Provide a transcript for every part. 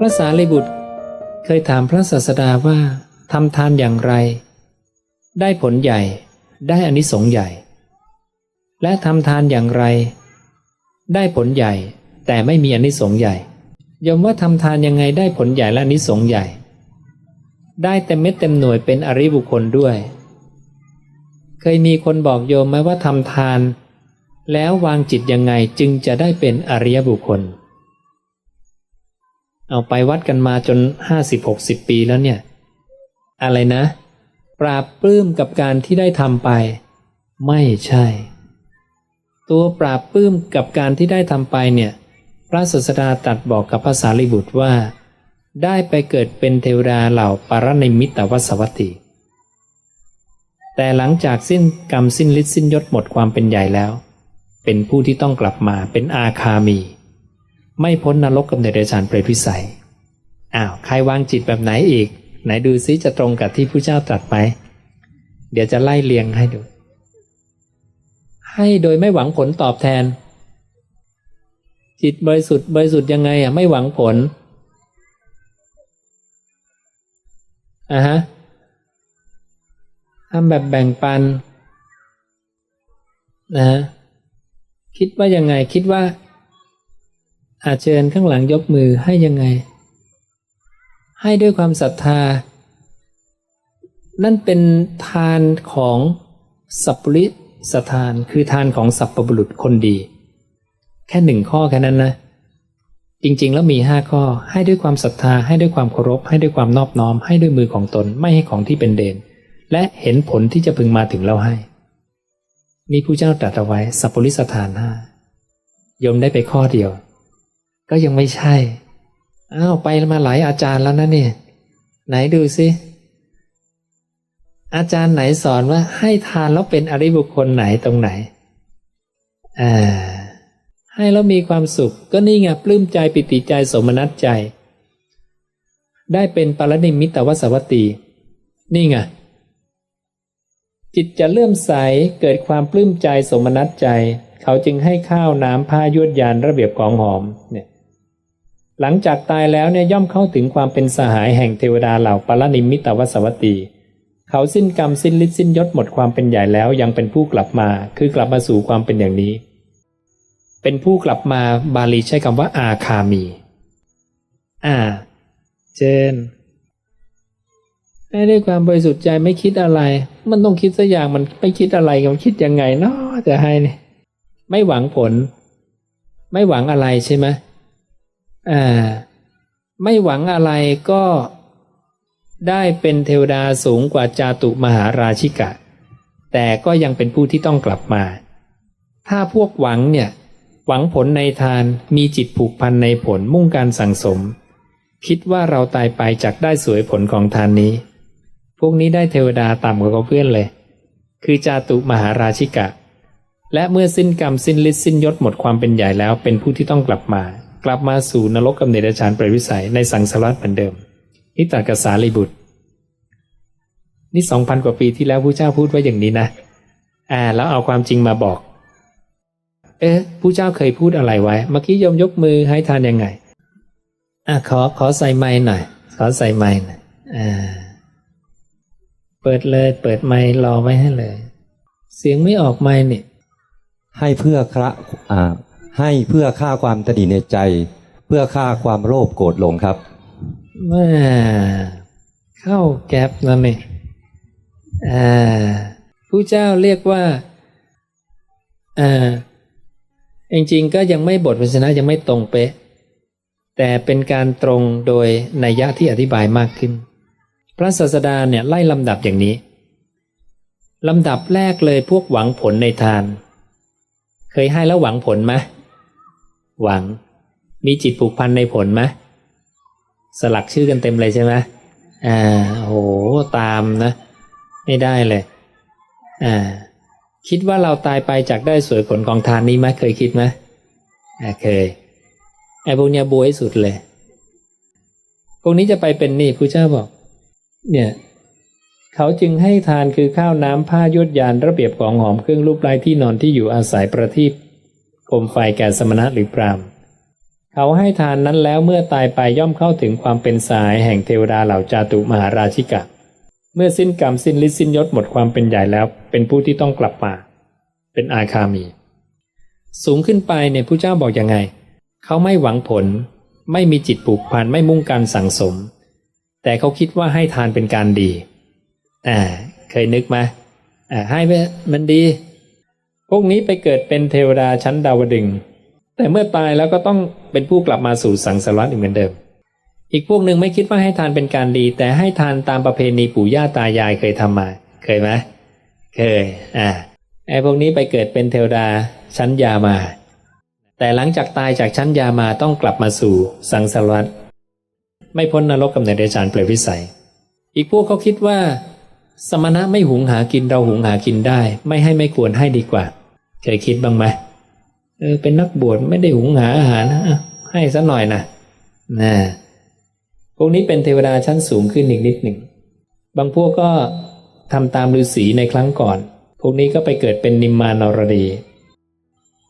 พระสารีบุตร เคยถามพระศาสดาว่าทำทานอย่างไร ได้ผลใหญ่ ได้อานิสงส์ใหญ่ และทำทานอย่างไร ได้ผลใหญ่ แต่ไม่มีอานิสงส์ใหญ่ยมว่าทำทานยังไงได้ผลใหญ่และอานิสงส์ใหญ่ ได้เต็มเม็ดเต็มหน่วยเป็นอริบุคคลด้วย เคยมีคนบอกโยมไหมว่าทำทาน แล้ววางจิตยังไงจึงจะได้เป็นอริยบุคคล เอาไปวัดกันมาจนห้าสิบหกสิบปีแล้วเนี่ย อะไรนะ ปราบปลื้มกับการที่ได้ทำไป ไม่ใช่ ตัวปราบปลื้มกับการที่ได้ทำไปเนี่ย พระศาสดาตัดบอกกับพระสารีบุตรว่า ได้ไปเกิดเป็นเทวดาเหล่าปรนิมิตตวสวัตติแต่หลังจากสิ้นกรรมสิ้นฤทธิ์สิ้นยศหมดความเป็นใหญ่แล้ว เป็นผู้ที่ต้องกลับมาเป็นอาคามี ไม่พ้นนรกกับเดรัจฉานเปรตวิสัย อ้าว ใครวางจิตแบบไหนอีก ไหนดูซิจะตรงกับที่ผู้เจ้าตรัสไหม เดี๋ยวจะไล่เลียงให้ดู ให้โดยไม่หวังผลตอบแทน จิตบริสุทธิ์บริสุทธิ์ยังไงอะไม่หวังผลอะฮะทำแบบแบ่งปันนะฮะคิดว่ายังไงคิดว่า อาเชิญข้างหลังยกมือให้ยังไง ให้ด้วยความศรัทธา นั่นเป็นทานของสัพปริสทานคือทานของสัพปบุรุษคนดี แค่หนึ่งข้อแค่นั้นนะ จริงๆ แล้วมีห้าข้อ ให้ด้วยความศรัทธา ให้ด้วยความเคารพ ให้ด้วยความนอบน้อม ให้ด้วยมือของตน ไม่ให้ของที่เป็นเดน และเห็นผลที่จะพึงมาถึงเราให้มีผู้เจ้าตรัสเอาไว้สัพปริสทานห้าโยมได้ไปข้อเดียว ก็ยังไม่ใช่อ้าวไปมาหลายอาจารย์แล้วนะเนี่ยไหนดูสิอาจารย์ไหนสอนว่าให้ทานแล้วเป็นอริบุคคลไหนตรงไหนอ่าให้แล้วมีความสุข ก็นี่ไงปลื้มใจปิติใจสมนัตใจ ได้เป็นปรนิมิตวสวัตตีนี่ไงจิตจะเลื่อมใสเกิดความปลื้มใจสมนัตใจ เขาจึงให้ข้าวน้ำผ้ายวดยานระเบียบของหอมเนี่ย หลังจากตายแล้วเนี่ยย่อมเข้าถึงความเป็นสหายแห่งเทวดาเหล่าปรนิมิตวสวัตีเขาสิ้นกรรมสิ้นฤทธิ์สิ้นยศหมดความเป็นใหญ่แล้วยังเป็นผู้กลับมา คือกลับมาสู่ความเป็นอย่างนี้ เป็นผู้กลับมาบาลีใช้คำว่าอาคามี อ่า เจนให้ด้วยความบริสุทธิ์ใจไม่คิดอะไร มันต้องคิดสักอย่างมันไม่คิดอะไรมันคิดยังไงเนาะจะให้เนี่ยไม่หวังผล ไม่หวังอะไรใช่ไหมอ่า ไม่หวังอะไรก็ได้เป็นเทวดาสูงกว่าจาตุมหาราชิกะ แต่ก็ยังเป็นผู้ที่ต้องกลับมา ถ้าพวกหวังเนี่ยหวังผลในทานมีจิตผูกพันในผลมุ่งการสั่งสม คิดว่าเราตายไปจากได้สวยผลของทานนี้ พวกนี้ได้เทวดาต่ำกว่าเพื่อนเลย คือจาตุมหาราชิกะ และเมื่อสิ้นกรรมสิ้นฤทธิ์สิ้นยศหมดความเป็นใหญ่แล้วเป็นผู้ที่ต้องกลับมา กลับมาสู่นรกกำเนิดฌานเปรตวิสัยในสังสารวัฏเหมือนเดิมนี่ตัดกับสารีบุตร นี่สองพันกว่าปีที่แล้วผู้เจ้าพูดไว้อย่างนี้นะอ่าแล้วเอาความจริงมาบอก เอ๊ะผู้เจ้าเคยพูดอะไรไว้ เมื่อกี้ยมยกมือให้ทานยังไงอะขอขอใส่ไม้หน่อย ขอใส่ไม้หน่อยอ่า เปิดเลย เปิดไม้รอไว้ให้เลย เสียงไม่ออกไม้เนี่ยให้เพื่อคระอ่า ให้เพื่อฆ่าความตนีในใจ เพื่อฆ่าความโลภโกรธหลงครับแม่เข้าแก๊ปแล้วนี่อ่าผู้เจ้าเรียกว่าอ่าจริงๆก็ยังไม่บทพยัญชนะยังไม่ตรงเป๊ะ แต่เป็นการตรงโดยนัยยะที่อธิบายมากขึ้น พระศาสดาเนี่ยไล่ลำดับอย่างนี้ลำดับแรกเลยพวกหวังผลในทาน เคยให้แล้วหวังผลไหม หวัง มีจิตผูกพันในผลไหมสลักชื่อกันเต็มเลยใช่ไหมอ่าโหตามนะ ไม่ได้เลย อ่า คิดว่าเราตายไปจากได้สวยผลของทานนี้ไหมเคยคิดไหมอ่าเคยไอ้พวกเนี้ยบวยสุดเลย พวกนี้จะไปเป็นนี่ผู้เจ้าบอก เนี่ยเขาจึงให้ทานคือข้าวน้ำผ้ายวดยานระเบียบของหอมเครื่องรูปลายที่นอนที่อยู่อาศัยประทีป โคมไฟแก่สมณะหรือพรามเขาให้ทานนั้นแล้วเมื่อตายไปย่อมเข้าถึงความเป็นสายแห่งเทวดาเหล่าจาตุมหาราชิกะ เมื่อสิ้นกรรมสิ้นฤทธิ์สิ้นยศหมดความเป็นใหญ่แล้ว เป็นผู้ที่ต้องกลับมา เป็นอาคามี สูงขึ้นไปเนี่ยผู้เจ้าบอกยังไง เขาไม่หวังผล ไม่มีจิตผูกพันไม่มุ่งการสั่งสม แต่เขาคิดว่าให้ทานเป็นการดีอ่าเคยนึกไหมอ่าให้มันดี พวกนี้ไปเกิดเป็นเทวดาชั้นดาวดึง แต่เมื่อตายแล้วก็ต้องเป็นผู้กลับมาสู่สังสารวัฏอีกเหมือนเดิม อีกพวกหนึ่งไม่คิดว่าให้ทานเป็นการดี แต่ให้ทานตามประเพณีปู่ย่าตายายเคยทำมา เคยไหมเคย อ่าไอ้พวกนี้ไปเกิดเป็นเทวดาชั้นยามา แต่หลังจากตายจากชั้นยามาต้องกลับมาสู่สังสารวัฏไม่พ้นนรกกับเนรจารเปรตวิสัย อีกพวกเขาคิดว่า สมณะไม่หุงหากินเราหุงหากินได้ ไม่ให้ไม่ควรให้ดีกว่า เคยคิดบ้างไหมเออเป็นนักบวชไม่ได้หุงหาอาหารนะให้ซะหน่อยนะนะพวกนี้เป็นเทวดาชั้นสูงขึ้นอีกนิดหนึ่ง บางพวกก็ทำตามฤาษีในครั้งก่อน พวกนี้ก็ไปเกิดเป็นนิมมานรดี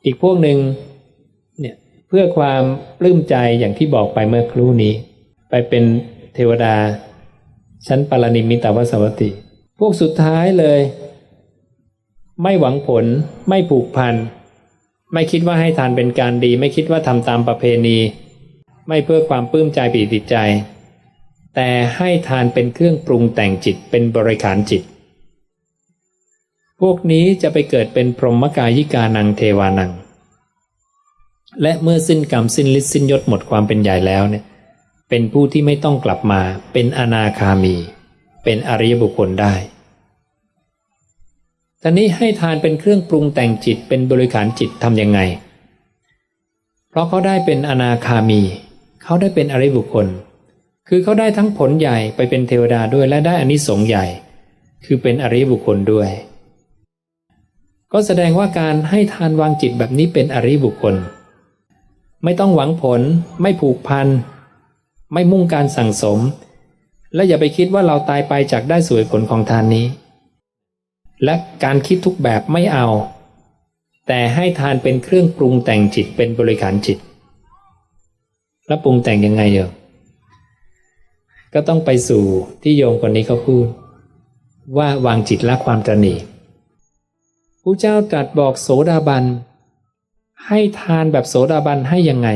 อีกพวกหนึ่งเนี่ยเพื่อความปลื้มใจอย่างที่บอกไปเมื่อครู่นี้ ไปเป็นเทวดาชั้นปารนิมิตาวสวัตติ พวกสุดท้ายเลย ไม่หวังผลไม่ผูกพัน ไม่คิดว่าให้ทานเป็นการดี ไม่คิดว่าทำตามประเพณี ไม่เพื่อความปลื้มใจปีติดใจ แต่ให้ทานเป็นเครื่องปรุงแต่งจิตเป็นบริขารจิต พวกนี้จะไปเกิดเป็นพรหมกายิกานังเทวานัง และเมื่อสิ้นกรรมสิ้นฤทธิ์สิ้นยศหมดความเป็นใหญ่แล้วเนี่ยเป็นผู้ที่ไม่ต้องกลับมาเป็นอนาคามี เป็นอริยบุคคลได้ตอนนี้ให้ทานเป็นเครื่องปรุงแต่งจิตเป็นบริขารจิตทำยังไง เพราะเขาได้เป็นอนาคามี เขาได้เป็นอริยบุคคล คือเขาได้ทั้งผลใหญ่ไปเป็นเทวดาด้วยและได้อานิสงส์ใหญ่ คือเป็นอริยบุคคลด้วย ก็แสดงว่าการให้ทานวางจิตแบบนี้เป็นอริยบุคคล ไม่ต้องหวังผล ไม่ผูกพัน ไม่มุ่งการสั่งสม และอย่าไปคิดว่าเราตายไปจากได้สวยผลของทานนี้ และการคิดทุกแบบไม่เอา แต่ให้ทานเป็นเครื่องปรุงแต่งจิตเป็นบริขารจิต แล้วปรุงแต่งยังไงเยอะก็ต้องไปสู่ที่โยมคนนี้เขาพูด ว่าวางจิตละความตระหนี่ผู้เจ้าตรัสบอกโสดาบัน ให้ทานแบบโสดาบันให้ยังไง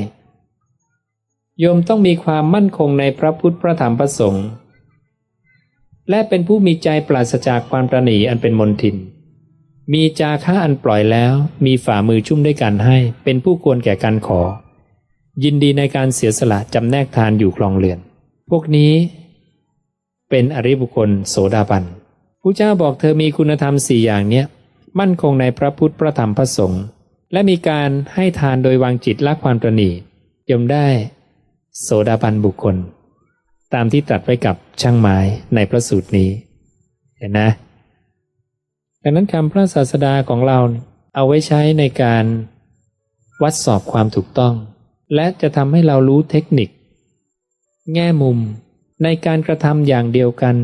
โยมต้องมีความมั่นคงในพระพุทธพระธรรมพระสงฆ์ และเป็นผู้มีใจปราศจากความตระหนีอันเป็นมนทิน มีจาค่าอันปล่อยแล้ว มีฝ่ามือชุ่มด้วยการให้ เป็นผู้ควรแก่การขอ ยินดีในการเสียสละจำแนกทานอยู่คลองเรือน พวกนี้ เป็นอริบุคคลโสดาบันผู้เจ้าบอกเธอมีคุณธรรมสี่อย่างเนี้ย มั่นคงในพระพุทธพระธรรมพระสงฆ์และมีการให้ทานโดยวางจิตละความตระหนี่ยมได้ โสดาบันบุคคล ตามที่ตรัสไว้กับช่างไม้ในพระสูตรนี้ เห็นนะ ดังนั้นคำพระศาสดาของเราเอาไว้ใช้ในการวัดสอบความถูกต้อง และจะทำให้เรารู้เทคนิค แง่มุมในการกระทำอย่างเดียวกัน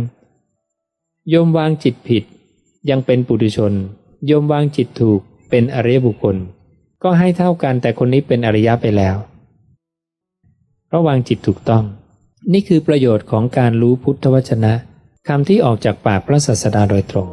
โยมวางจิตผิด ยังเป็นปุถุชน โยมวางจิตถูกเป็นอริยบุคคล ก็ให้เท่ากันแต่คนนี้เป็นอริยะไปแล้ว เพราะวางจิตถูกต้อง นี่คือประโยชน์ของการรู้พุทธวจนะคำที่ออกจากปากพระศาสดาโดยตรง